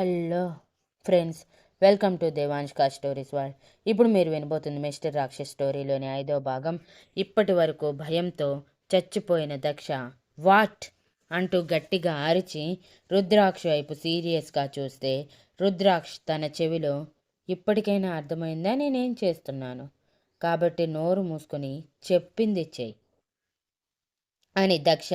Hello friends welcome to దేవాంష్కా stories world. ఇప్పుడు మీరు వినబోతుంది మిస్టర్ రాక్షస్ స్టోరీలోని ఐదో భాగం. ఇప్పటి వరకు భయంతో చచ్చిపోయిన దక్ష వాట్ అంటూ గట్టిగా అరిచి రుద్రాక్ష వైపు సీరియస్గా చూస్తే రుద్రాక్ష తన చెవిలో ఇప్పటికైనా అర్థమైందా? నేనేం చేస్తున్నాను? కాబట్టి నోరు మూసుకొని చెప్పింది చెయ్యి అని దక్ష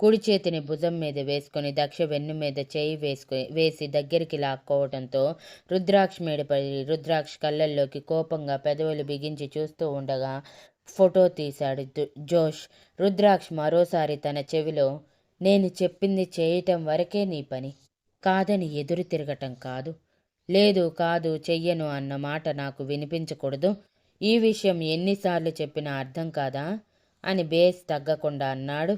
కుడి చేతిని భుజం మీద వేసుకొని దక్ష వెన్ను మీద చేయి వేసుకుని వేసి దగ్గరికి లాక్కోవడంతో రుద్రాక్ష మీద రుద్రాక్ష కళ్ళల్లోకి కోపంగా పెదవులు బిగించి చూస్తూ ఉండగా ఫోటో తీశాడు జోష్. రుద్రాక్ష మరోసారి తన చెవిలో నేను చెప్పింది చేయటం వరకే నీ పని. కాదని ఎదురు తిరగటం కాదు. లేదు కాదు చెయ్యను అన్న మాట నాకు వినిపించకూడదు. ఈ విషయం ఎన్నిసార్లు చెప్పినా అర్థం కాదా? అని బేస్ తగ్గకుండా అన్నాడు.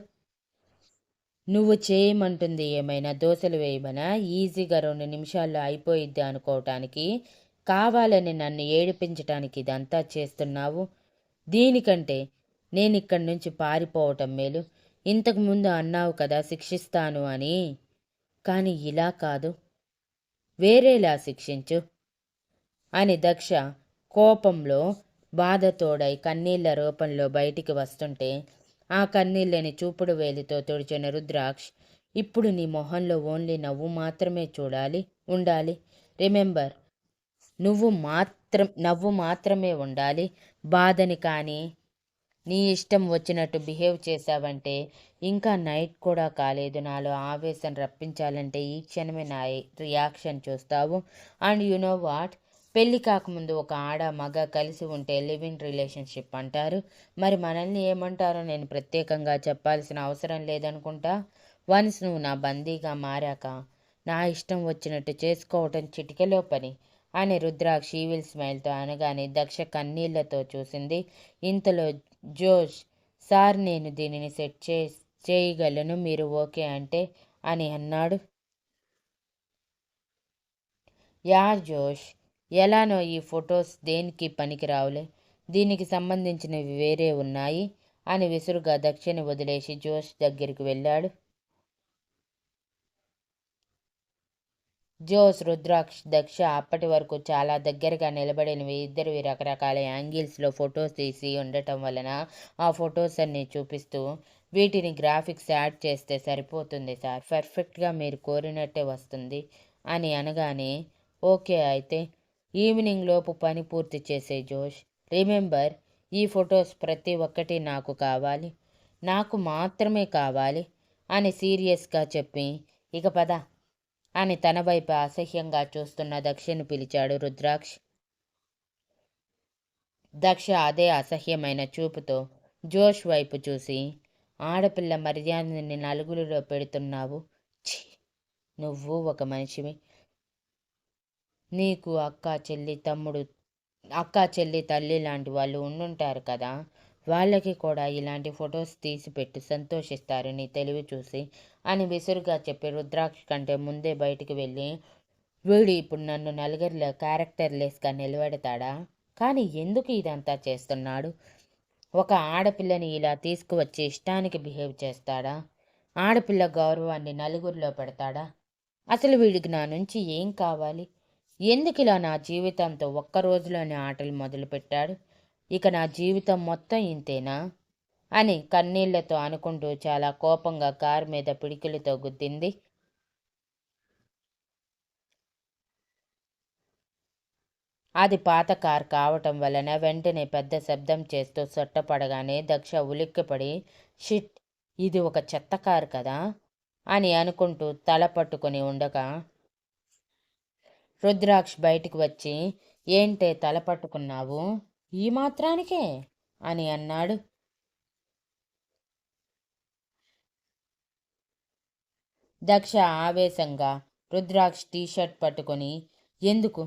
నువ్వు చేయమంటుంది ఏమైనా దోశలు వేయమనా? ఈజీగా రెండు నిమిషాల్లో అయిపోయిద్ది అనుకోవటానికి. కావాలని నన్ను ఏడిపించటానికి ఇదంతా చేస్తున్నావు? దీనికంటే నేను ఇక్కడి నుంచి పారిపోవటం మేలు. ఇంతకుముందు అన్నావు కదా శిక్షిస్తాను అని. కానీ ఇలా కాదు. వేరేలా శిక్షించు. అని దక్ష కోపంలో బాధతోడై కన్నీళ్ళ రూపంలో బయటికి వస్తుంటే ఆ కన్నీళ్ళని చూపుడు వేలితో తుడిచిన రుద్రాక్ష్ ఇప్పుడు నీ మొహంలో ఓన్లీ నవ్వు మాత్రమే చూడాలి ఉండాలి. రిమెంబర్ నువ్వు మాత్రం నవ్వు మాత్రమే ఉండాలి. బాధని కానీ నీ ఇష్టం వచ్చినట్టు బిహేవ్ చేశావంటే ఇంకా నైట్ కూడా కాలేదు. నాలో ఆవేశం రప్పించాలంటే ఈ క్షణమే నా రియాక్షన్ చూస్తావు. అండ్ యు నో వాట్ పెళ్ళి కాకముందు ఒక ఆడ మగ కలిసి ఉంటే లివింగ్ రిలేషన్షిప్ అంటారు. మరి మనల్ని ఏమంటారో నేను ప్రత్యేకంగా చెప్పాల్సిన అవసరం లేదనుకుంటా? వన్స్ నువ్వు నా బందీగా మారాక నా ఇష్టం వచ్చినట్టు చేసుకోవటం చిటికెలో పని అని రుద్రాక్ష ఈవిల్ స్మైల్తో అనగానే దక్ష కన్నీళ్ళతో చూసింది. ఇంతలో జోష్ సార్ నేను దీనిని సెట్ చే చేయగలను మీరు ఓకే అంటే అని అన్నాడు. యా జోష్ ఎలానో ఈ ఫొటోస్ దేనికి పనికిరావులే? దీనికి సంబంధించినవి వేరే ఉన్నాయి అని విసురుగా దక్షిణ వదిలేసి జోష్ దగ్గరికి వెళ్ళాడు. జోస్ రుద్రాక్ష్ దక్ష అప్పటి వరకు చాలా దగ్గరగా నిలబడినవి. ఇద్దరివి రకరకాల యాంగిల్స్లో ఫొటోస్ తీసి ఉండటం వలన ఆ ఫొటోస్ అన్ని చూపిస్తూ వీటిని గ్రాఫిక్స్ యాడ్ చేస్తే సరిపోతుంది సార్. పర్ఫెక్ట్గా మీరు కోరినట్టే వస్తుంది అని అనగానే ఓకే అయితే ఈవినింగ్ లోపు పని పూర్తి చేసే జోష్ రిమెంబర్ ఈ ఫొటోస్ ప్రతి ఒక్కటి నాకు కావాలి. నాకు మాత్రమే కావాలి అని సీరియస్గా చెప్పి ఇక పద అని తన వైపు అసహ్యంగా చూస్తున్న దక్షను పిలిచాడు రుద్రాక్ష్. దక్ష అదే అసహ్యమైన చూపుతో జోష్ వైపు చూసి ఆడపిల్ల మర్యాదని నలుగురిలో పెడుతున్నావు? ఛీ! నువ్వు ఒక మనిషివి. నీకు అక్క చెల్లి తమ్ముడు అక్క చెల్లి తల్లి లాంటి వాళ్ళు ఉండుంటారు కదా. వాళ్ళకి కూడా ఇలాంటి ఫొటోస్ తీసి పెట్టి సంతోషిస్తారు నీ తెలివి చూసి అని విసురుగా చెప్పి రుద్రాక్ష కంటే ముందే బయటికి వెళ్ళి వీడు ఇప్పుడు నన్ను నలుగురిలో క్యారెక్టర్లెస్గా నిలబెడతాడా? కానీ ఎందుకు ఇదంతా చేస్తున్నాడు? ఒక ఆడపిల్లని ఇలా తీసుకువచ్చి ఇష్టానికి బిహేవ్ చేస్తాడా? ఆడపిల్ల గౌరవాన్ని నలుగురిలో పెడతాడా? అసలు వీడికి నా నుంచి ఏం కావాలి? ఎందుకు ఇలా నా జీవితంతో ఒక్క రోజులోనే ఆటలు మొదలుపెట్టాడు? ఇక నా జీవితం మొత్తం ఇంతేనా? అని కన్నీళ్ళతో అనుకుంటూ చాలా కోపంగా కారు మీద పిడికిలతో గుద్దింది. అది పాత కార్ కావటం వలన వెంటనే పెద్ద శబ్దం చేస్తూ సొట్టపడగానే దక్ష ఉలిక్కిపడి షిట్ ఇది ఒక చెత్త కారు కదా? అని అనుకుంటూ తల పట్టుకుని ఉండగా రుద్రాక్ష్ బయటికి వచ్చి ఏంటే తల పట్టుకున్నావు? ఈ మాత్రానికే? అని అన్నాడు. దక్ష ఆవేశంగా రుద్రాక్ష్ టీషర్ట్ పట్టుకొని ఎందుకు?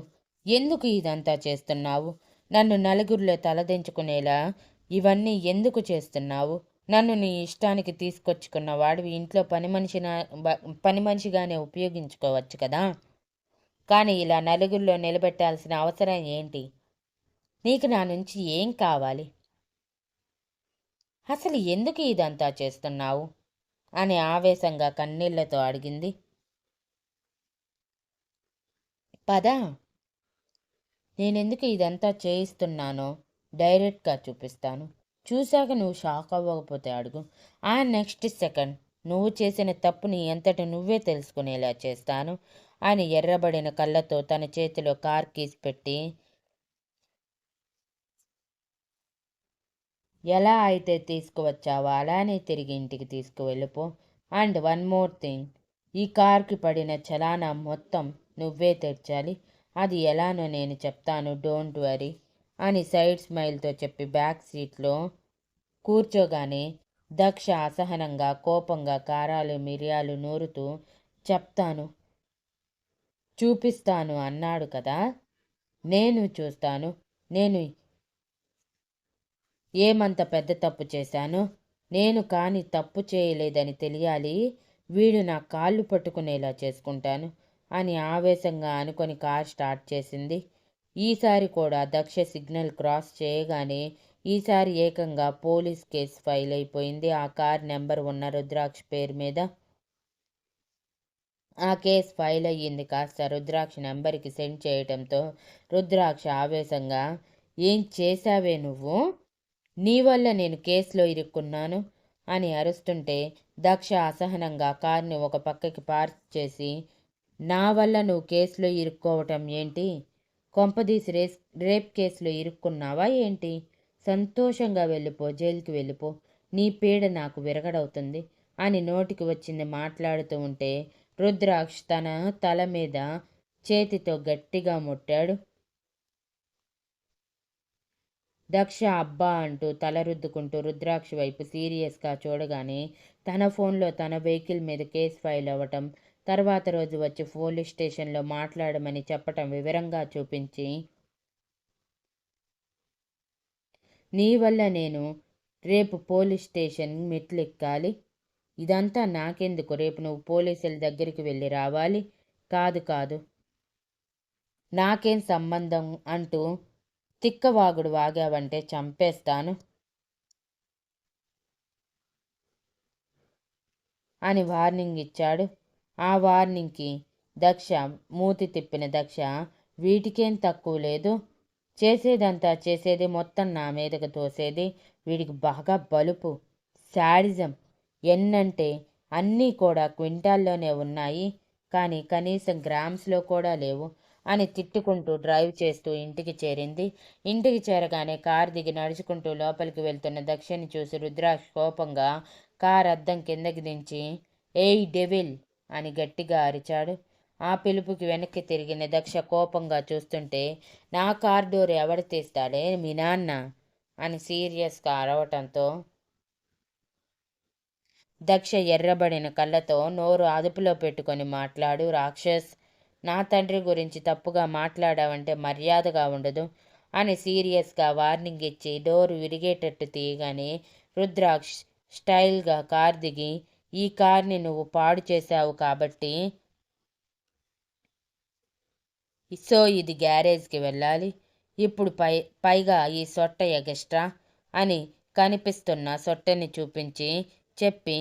ఎందుకు ఇదంతా చేస్తున్నావు? నన్ను నలుగురిలో తలదించుకునేలా ఇవన్నీ ఎందుకు చేస్తున్నావు? నన్ను నీ ఇష్టానికి తీసుకొచ్చుకున్న వాడివి ఇంట్లో పని మనిషిన పని మనిషిగానే ఉపయోగించుకోవచ్చు కదా? కానీ ఇలా నలుగురిలో నిలబెట్టాల్సిన అవసరం ఏంటి? నీకు నా నుంచి ఏం కావాలి? అసలు ఎందుకు ఇదంతా చేస్తున్నావు? అని ఆవేశంగా కన్నీళ్ళతో అడిగింది. పదా. నేనెందుకు ఇదంతా చేయిస్తున్నానో డైరెక్ట్గా చూపిస్తాను. చూశాక నువ్వు షాక్ అవ్వకపోతే అడుగు. ఆ నెక్స్ట్ సెకండ్. నువ్వు చేసిన తప్పుని ఎంతటి నువ్వే తెలుసుకునేలా చేస్తాను అని ఎర్రబడిన కళ్ళతో తన చేతిలో కార్ కీస్ పెట్టి ఎలా అయితే తీసుకువచ్చావో అలానే తిరిగి ఇంటికి తీసుకువెళ్ళిపో. And one more thing. ఈ కార్కి పడిన చలానా మొత్తం నువ్వే తెచ్చాలి అది ఎలానో నేను చెప్తాను డోంట్ వరీ అని సైడ్ స్మైల్తో చెప్పి బ్యాక్ సీట్లో కూర్చోగానే దక్ష అసహనంగా కోపంగా కారాలు మిరియాలు నూరుతూ చెప్తాను. చూపిస్తాను అన్నాడు కదా? నేను చూస్తాను. నేను ఏమంత పెద్ద తప్పు చేశాను? నేను కానీ తప్పు చేయలేదని తెలియాలి. వీడు నా కాళ్ళు పట్టుకునేలా చేసుకుంటాను అని ఆవేశంగా అనుకొని కార్ స్టార్ట్ చేసింది. ఈసారి కూడా దక్ష సిగ్నల్ క్రాస్ చేయగానే ఈసారి ఏకంగా పోలీస్ కేసు ఫైల్ అయిపోయింది. ఆ కార్ నెంబర్ ఉన్న రుద్రాక్ష పేరు మీద ఆ కేసు ఫైల్ అయ్యింది. కాస్త రుద్రాక్ష నెంబర్కి సెండ్ చేయటంతో రుద్రాక్ష ఆవేశంగా ఏం చేశావే నువ్వు? నీ వల్ల నేను కేసులో ఇరుక్కున్నాను అని అరుస్తుంటే దక్ష అసహనంగా కార్ని ఒక పక్కకి పార్క్ చేసి నా వల్ల నువ్వు కేసులో ఇరుక్కోవటం ఏంటి? కొంపదీసి రేస్ రేప్ కేసులో ఇరుక్కున్నావా ఏంటి? సంతోషంగా వెళ్ళిపో జైలుకి వెళ్ళిపో. నీ పీడ నాకు విరగడవుతుంది అని నోటికి వచ్చింది మాట్లాడుతూ ఉంటే రుద్రాక్ష తన తల మీద చేతితో గట్టిగా ముట్టాడు. దక్ష అబ్బా అంటూ తల రుద్దుకుంటూ రుద్రాక్ష వైపు సీరియస్గా చూడగానే తన ఫోన్లో తన వెహికల్ మీద కేసు ఫైల్ అవ్వటం తర్వాత రోజు వచ్చి పోలీస్ స్టేషన్లో మాట్లాడమని చెప్పటం వివరంగా చూపించి నీ వల్ల నేను రేపు పోలీస్ స్టేషన్ మెట్లెక్కాలి. ఇదంతా నాకెందుకు? రేపు నువ్వు పోలీసుల దగ్గరికి వెళ్ళి రావాలి. కాదు కాదు. నాకేం సంబంధం అంటూ తిక్కవాగుడు వాగావంటే చంపేస్తాను. అని వార్నింగ్ ఇచ్చాడు. ఆ వార్నింగ్కి దక్ష మూతి తిప్పిన దక్ష వీటికేం తక్కువ లేదు. చేసేదంతా చేసేది మొత్తం నా మీదకు తోసేది. వీడికి బాగా బలుపు శాడిజం ఎన్నంటే అన్నీ కూడా క్వింటాల్లోనే ఉన్నాయి. కానీ కనీసం గ్రామ్స్లో కూడా లేవు అని తిట్టుకుంటూ డ్రైవ్ చేస్తూ ఇంటికి చేరింది. ఇంటికి చేరగానే కార్ దిగి నడుచుకుంటూ లోపలికి వెళ్తున్న దక్షిణ చూసి రుద్రాక్ష కోపంగా కార్ అద్దం కిందకి దించి ఏయ్ డెవిల్ అని గట్టిగా అరిచాడు. ఆ పిలుపుకి వెనక్కి తిరిగిన దక్ష కోపంగా చూస్తుంటే నా కార్ డోర్ ఎవడు తీస్తాడే? మీ నాన్న అని సీరియస్గా అరవటంతో దక్ష ఎర్రబడిన కళ్ళతో నోరు అదుపులో పెట్టుకొని మాట్లాడు రాక్షస్! నా తండ్రి గురించి తప్పుగా మాట్లాడావంటే మర్యాదగా ఉండదు అని సీరియస్గా వార్నింగ్ ఇచ్చి డోరు విరిగేటట్టు తీయగానే రుద్రాక్ష్ స్టైల్గా కార్ దిగి ఈ కార్ని నువ్వు పాడు చేశావు కాబట్టి సో ఇది గ్యారేజ్కి వెళ్ళాలి. ఇప్పుడు పై పైగా ఈ సొట్ట ఎగస్ట్రా అని కనిపిస్తున్న సొట్టని చూపించి చెప్పి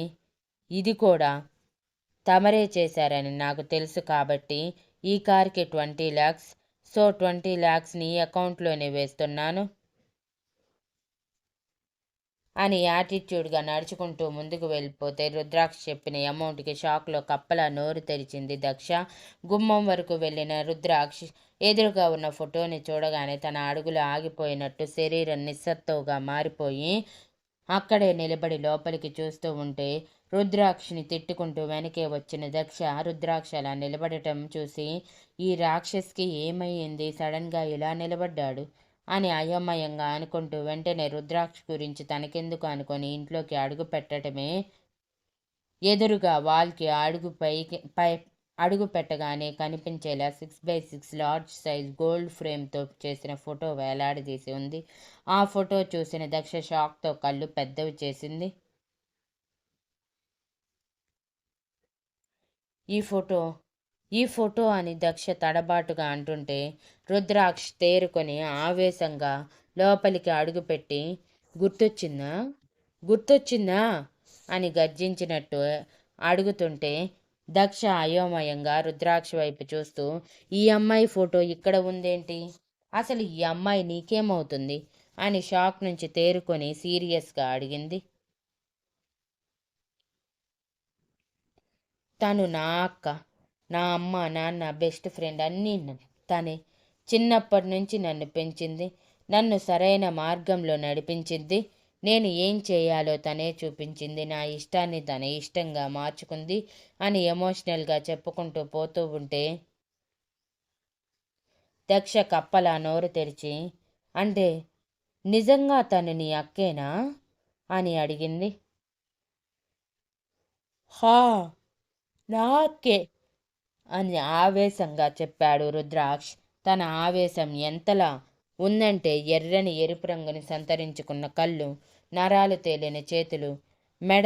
ఇది కూడా తమరే చేశారని నాకు తెలుసు కాబట్టి ఈ కార్కి ట్వంటీ ల్యాక్స్ సో ట్వంటీ ల్యాక్స్ని అకౌంట్లోనే వేస్తున్నాను. అని యాటిట్యూడ్గా నడుచుకుంటూ ముందుకు వెళ్ళిపోతే రుద్రాక్ష చెప్పిన అమౌంట్కి షాక్లో కప్పలా నోరు తెరిచింది దక్ష. గుమ్మం వరకు వెళ్ళిన రుద్రాక్ష ఎదురుగా ఉన్న ఫోటోని చూడగానే తన అడుగులు ఆగిపోయినట్టు శరీరం నిస్సత్తుగా మారిపోయి అక్కడే నిలబడి లోపలికి చూస్తూ ఉంటే రుద్రాక్షిని తిట్టుకుంటూ వెనకే వచ్చిన దక్ష రుద్రాక్ష అలా నిలబడటం చూసి ఈ రాక్షస్కి ఏమయ్యింది? సడన్గా ఇలా నిలబడ్డాడు. అని అయోమయంగా అనుకుంటూ వెంటనే రుద్రాక్ష గురించి తనకెందుకు అనుకొని ఇంట్లోకి అడుగు పెట్టడమే ఎదురుగా వాల్కి అడుగు పైకి పై అడుగు పెట్టగానే కనిపించేలా six by six large size gold ఫ్రేమ్తో చేసిన ఫోటో వేలాడదీసి ఉంది. ఆ ఫోటో చూసిన దక్ష షాక్తో కళ్ళు పెద్దవి చేసింది. ఈ ఫోటో ఈ ఫోటో అని దక్ష తడబాటుగా అంటుంటే రుద్రాక్ష తేరుకొని ఆవేశంగా లోపలికి అడుగుపెట్టి గుర్తొచ్చిందా? గుర్తొచ్చిందా? అని గర్జించినట్టు అడుగుతుంటే దక్ష అయోమయంగా రుద్రాక్ష వైపు చూస్తూ ఈ అమ్మాయి ఫోటో ఇక్కడ ఉందేంటి? అసలు ఈ అమ్మాయి నీకేమవుతుంది? అని షాక్ నుంచి తేరుకొని సీరియస్గా అడిగింది. తను నా అక్క. నా అమ్మ నాన్న బెస్ట్ ఫ్రెండ్ అన్నీ తనే చిన్నప్పటి నుంచి నన్ను పెంచింది నన్ను సరైన మార్గంలో నడిపించింది నేను ఏం చేయాలో తనే చూపించింది నా ఇష్టాన్ని తన ఇష్టంగా మార్చుకుంది అని ఎమోషనల్గా చెప్పుకుంటూ పోతూ ఉంటే దక్ష కప్పలా నోరు తెరిచి అంటే నిజంగా తను నీ అక్కేనా? అని అడిగింది. హా నా అక్కే అని ఆవేశంగా చెప్పాడు రుద్రాక్ష్. తన ఆవేశం ఎంతలా ఉందంటే ఎర్రని ఎరుపు రంగుని సంతరించుకున్న కళ్ళు నరాలు తేలిన చేతులు మెడ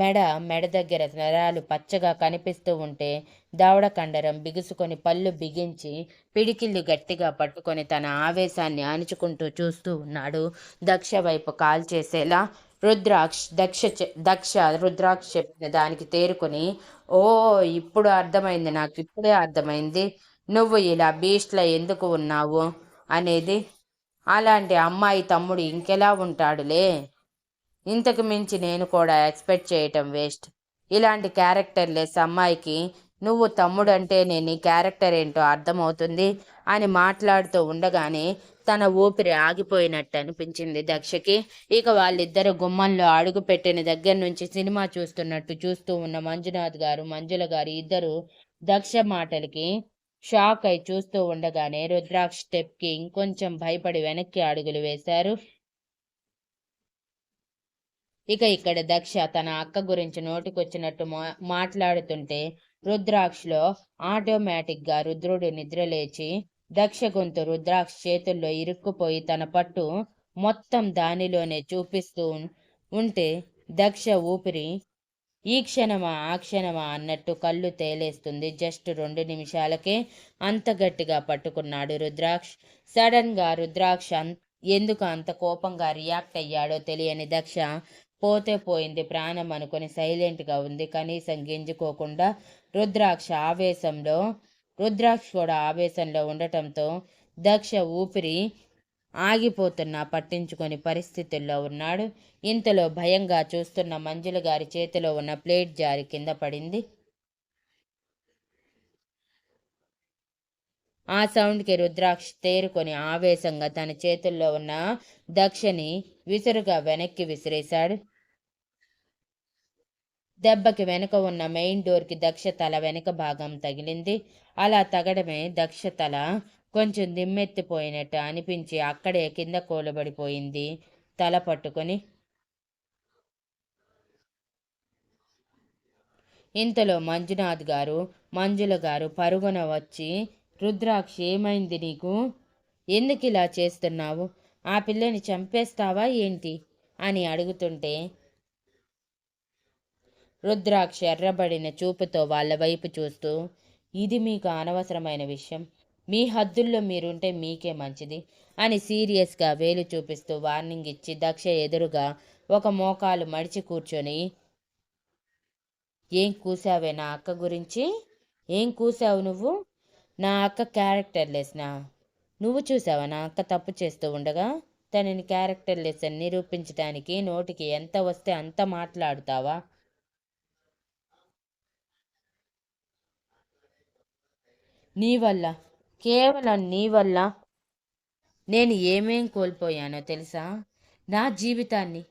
మెడ మెడ దగ్గర నరాలు పచ్చగా కనిపిస్తూ ఉంటే దవడ కండరం బిగుసుకొని పళ్ళు బిగించి పిడికిళ్ళు గట్టిగా పట్టుకొని తన ఆవేశాన్ని అణుచుకుంటూ చూస్తూ ఉన్నాడు. దక్ష వైపు కాల్ చేసేలా రుద్రాక్ష దక్ష దక్ష రుద్రాక్ష చెప్పిన దానికి తేరుకొని ఓ ఇప్పుడు అర్థమైంది నాకు ఇప్పుడే అర్థమైంది. నువ్వు ఇలా బీచ్లో ఎందుకు ఉన్నావు అనేది. అలాంటి అమ్మాయి తమ్ముడు ఇంకెలా ఉంటాడులే? ఇంతకు మించి నేను కూడా ఎక్స్పెక్ట్ చేయటం వేస్ట్. ఇలాంటి క్యారెక్టర్లెస్ అమ్మాయికి నువ్వు తమ్ముడు అంటే నేను నీ క్యారెక్టర్ ఏంటో అర్థమవుతుంది అని మాట్లాడుతూ ఉండగానే తన ఊపిరి ఆగిపోయినట్టు అనిపించింది దక్షకి. ఇక వాళ్ళిద్దరు గుమ్మంలో అడుగు పెట్టిన దగ్గర నుంచి సినిమా చూస్తున్నట్టు చూస్తూ ఉన్న మంజునాథ్ గారు మంజుల గారు ఇద్దరు దక్ష మాటలకి షాక్ అయి చూస్తూ ఉండగానే రుద్రాక్ష స్టెప్కి ఇంకొంచెం భయపడి వెనక్కి అడుగులు వేశారు. ఇక ఇక్కడ దక్ష తన అక్క గురించి నోటికొచ్చినట్టు మా- మాట్లాడుతుంటే రుద్రాక్షలో ఆటోమేటిక్గా రుద్రుడు నిద్రలేచి దక్ష గొంతు రుద్రాక్ష చేతుల్లో ఇరుక్కుపోయి తన పట్టు మొత్తం దానిలోనే చూపిస్తూ ఉంటే దక్ష ఊపిరి ఈ క్షణమా ఆ క్షణమా అన్నట్టు కళ్ళు తేలేస్తుంది. జస్ట్ రెండు నిమిషాలకే అంత గట్టిగా పట్టుకున్నాడు రుద్రాక్ష్. సడన్గా రుద్రాక్ష ఎందుకు అంత కోపంగా రియాక్ట్ అయ్యాడో తెలియని దక్ష పోతే పోయింది ప్రాణం అనుకుని సైలెంట్గా ఉంది. కనీసం గింజుకోకుండా రుద్రాక్ష ఆవేశంలో రుద్రాక్ష కూడా ఆవేశంలో ఉండటంతో దక్ష ఊపిరి ఆగిపోతున్నా పట్టించుకొని పరిస్థితుల్లో ఉన్నాడు. ఇంతలో భయంగా చూస్తున్న మంజుల గారి చేతిలో ఉన్న ప్లేట్ జారి కింద పడింది. ఆ సౌండ్కి రుద్రాక్ష తేరుకొని ఆవేశంగా తన చేతుల్లో ఉన్న దక్షని విసురుగా వెనక్కి విసిరేశాడు. దెబ్బకి వెనుక ఉన్న మెయిన్ డోర్కి దక్ష తల వెనుక భాగం తగిలింది. అలా తగడమే దక్ష తల కొంచెం దిమ్మెత్తిపోయినట్టు అనిపించి అక్కడే కింద కూలబడిపోయింది తల పట్టుకొని. ఇంతలో మంజునాథ్ గారు మంజుల గారు పరుగున వచ్చి రుద్రాక్ష ఏమైంది నీకు? ఎందుకు ఇలా చేస్తున్నావు? ఆ పిల్లని చంపేస్తావా ఏంటి? అని అడుగుతుంటే రుద్రాక్ష ఎర్రబడిన చూపుతో వాళ్ళ వైపు చూస్తూ ఇది మీకు అనవసరమైన విషయం. మీ హద్దుల్లో మీరుంటే మీకే మంచిది అని సీరియస్గా వేలు చూపిస్తూ వార్నింగ్ ఇచ్చి దక్ష ఎదురుగా ఒక మోకాలు మడిచి కూర్చొని ఏం కూసావే నా అక్క గురించి? ఏం కూసావు నువ్వు? నా అక్క క్యారెక్టర్ లెస్నా నువ్వు చూసావా నా అక్క తప్పు చేస్తూ ఉండగా? తనని క్యారెక్టర్ లెస్ అని నిరూపించడానికి నోటికి ఎంత వస్తే అంత మాట్లాడుతావా? నీ వల్ల. కేవలం నీ వల్ల నేను ఏమేం కోల్పోయానో తెలుసా? నా జీవితాన్ని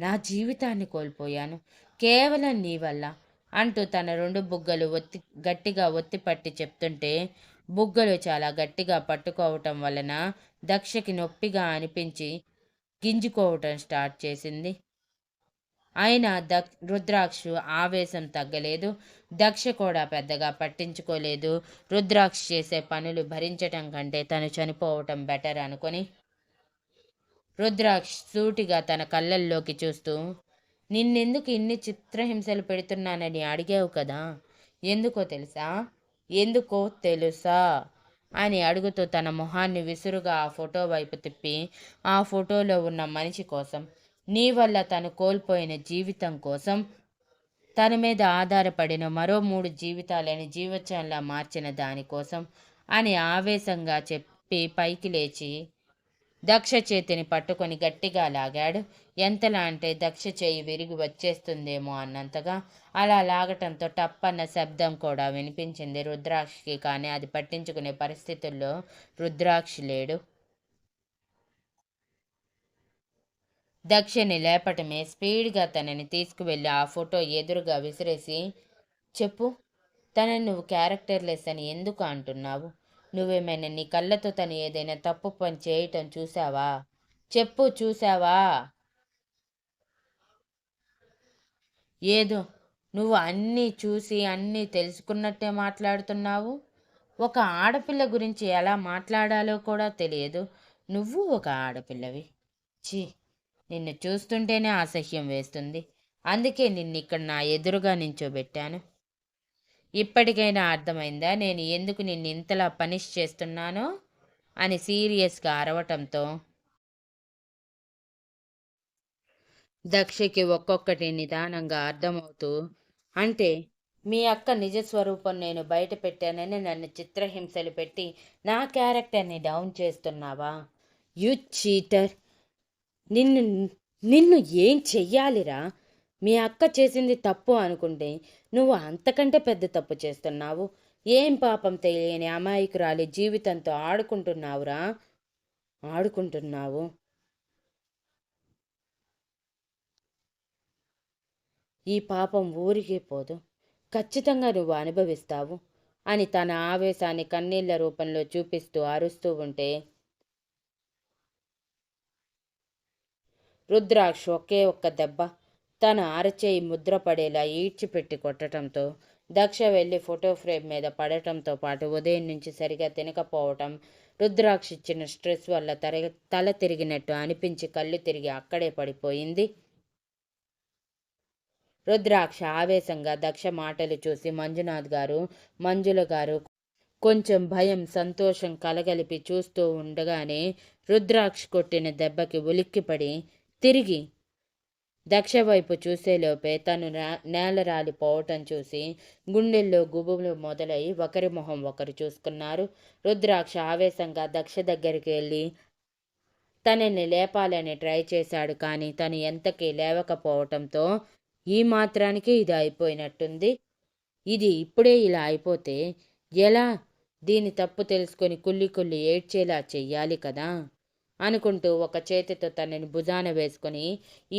నా జీవితాన్ని కోల్పోయాను. కేవలం నీ వల్ల అంటూ తన రెండు బుగ్గలు ఒత్తి గట్టిగా ఒత్తి పట్టి చెప్తుంటే బుగ్గలు చాలా గట్టిగా పట్టుకోవటం వలన దక్షకి నొప్పిగా అనిపించి గింజుకోవటం స్టార్ట్ చేసింది. అయినా దక్ రుద్రాక్ష ఆవేశం తగ్గలేదు. దక్ష కూడా పెద్దగా పట్టించుకోలేదు. రుద్రాక్ష చేసే పనులు భరించటం కంటే తను చనిపోవటం బెటర్ అనుకొని రుద్రాక్ష సూటిగా తన కళ్ళల్లోకి చూస్తూ నిన్నెందుకు ఇన్ని చిత్రహింసలు పెడుతున్నానని అడిగావు కదా? ఎందుకో తెలుసా? ఎందుకో తెలుసా? అని అడుగుతూ తన మొహాన్ని విసురుగా ఆ ఫోటో వైపు తిప్పి ఆ ఫోటోలో ఉన్న మనిషి కోసం నీ వల్ల తను కోల్పోయిన జీవితం కోసం తన మీద ఆధారపడిన మరో మూడు జీవితాలని జీవచంలా మార్చిన దానికోసం అని ఆవేశంగా చెప్పి పైకి లేచి దక్ష చేతిని పట్టుకొని గట్టిగా లాగాడు. ఎంతలా అంటే దక్ష చేయి విరిగి వచ్చేస్తుందేమో అన్నంతగా. అలా లాగటంతో టప్పన్న శబ్దం కూడా వినిపించింది రుద్రాక్షికి. కానీ అది పట్టించుకునే పరిస్థితుల్లో రుద్రాక్షి లేడు. దక్షిణి లేపటమే స్పీడ్గా తనని తీసుకువెళ్ళి ఆ ఫోటో ఎదురుగా విసిరేసి చెప్పు తనని నువ్వు క్యారెక్టర్లెస్ అని ఎందుకు అంటున్నావు? నువ్వేమైనా నీ కళ్ళతో తను ఏదైనా తప్పు పని చేయటం చూసావా? చెప్పు చూసావా? ఏదో నువ్వు అన్నీ చూసి అన్నీ తెలుసుకున్నట్టే మాట్లాడుతున్నావు? ఒక ఆడపిల్ల గురించి ఎలా మాట్లాడాలో కూడా తెలియదు. నువ్వు ఒక ఆడపిల్లవి. ఛీ నిన్ను చూస్తుంటేనే అసహ్యం వేస్తుంది. అందుకే నిన్ను ఇక్కడ నా ఎదురుగా నించోబెట్టాను. ఇప్పటికైనా అర్థమైందా? నేను ఎందుకు నిన్ను ఇంతలా పనిష్ చేస్తున్నానో? అని సీరియస్గా అరవటంతో దక్షకి ఒక్కొక్కటి నిదానంగా అర్థమవుతూ అంటే మీ అక్క నిజ స్వరూపం నేను బయట పెట్టానని నన్ను చిత్రహింసలు పెట్టి నా క్యారెక్టర్ని డౌన్ చేస్తున్నావా? You cheater! నిన్ను నిన్ను ఏం చెయ్యాలిరా? మీ అక్క చేసింది తప్పు అనుకుంటే నువ్వు అంతకంటే పెద్ద తప్పు చేస్తున్నావు. ఏం పాపం తెలియని అమాయకురాలి జీవితంతో ఆడుకుంటున్నావురా? ఆడుకుంటున్నావు. ఈ పాపం ఊరికే పోదు. ఖచ్చితంగా నువ్వు అనుభవిస్తావు అని తన ఆవేశాన్ని కన్నీళ్ళ రూపంలో చూపిస్తూ అరుస్తూ ఉంటే రుద్రాక్ష ఒకే ఒక్క దెబ్బ. తన అరచేయి ముద్ర పడేలా ఈడ్చిపెట్టి కొట్టడంతో దక్ష వెళ్ళి ఫోటో ఫ్రేమ్ మీద పడటంతో పాటు ఉదయం నుంచి సరిగా తినకపోవటం రుద్రాక్ష ఇచ్చిన స్ట్రెస్ వల్ల తర తల తిరిగినట్టు అనిపించి కళ్ళు తిరిగి అక్కడే పడిపోయింది. రుద్రాక్ష ఆవేశంగా దక్ష మాటలు చూసి మంజునాథ్ గారు మంజుల గారు కొంచెం భయం సంతోషం కలగలిపి చూస్తూ ఉండగానే రుద్రాక్ష కొట్టిన దెబ్బకి ఉలిక్కిపడి తిరిగి దక్ష వైపు చూసేలోపే తను నేల రాలిపోవటం చూసి గుండెల్లో గుబులు మొదలై ఒకరి మొహం ఒకరు చూసుకున్నారు. రుద్రాక్ష ఆవేశంగా దక్ష దగ్గరికి వెళ్ళి తనని లేపాలని ట్రై చేశాడు కానీ తను ఎంతకీ లేవకపోవటంతో ఈ మాత్రానికి ఇది అయిపోయినట్టుంది. ఇది ఇప్పుడే ఇలా అయిపోతే ఎలా? దీని తప్పు తెలుసుకొని కుల్లి కుల్లి ఏడ్చేలా చెయ్యాలి కదా? అనుకుంటూ ఒక చేతితో తనని భుజాన వేసుకొని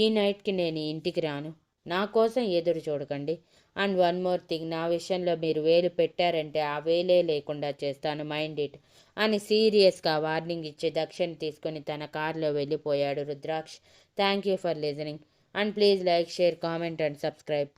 ఈ నైట్కి నేను ఇంటికి రాను. నా కోసం ఎదురు చూడకండి. అండ్ వన్ మోర్ థింగ్ నా విషయంలో మీరు వేలు పెట్టారంటే ఆ వేలే లేకుండా చేస్తాను. మైండ్ ఇట్ అని సీరియస్గా వార్నింగ్ ఇచ్చి దక్షిణ తీసుకొని తన కారులో వెళ్ళిపోయాడు Rudraksh. Thank you for listening. And please like share comment and subscribe.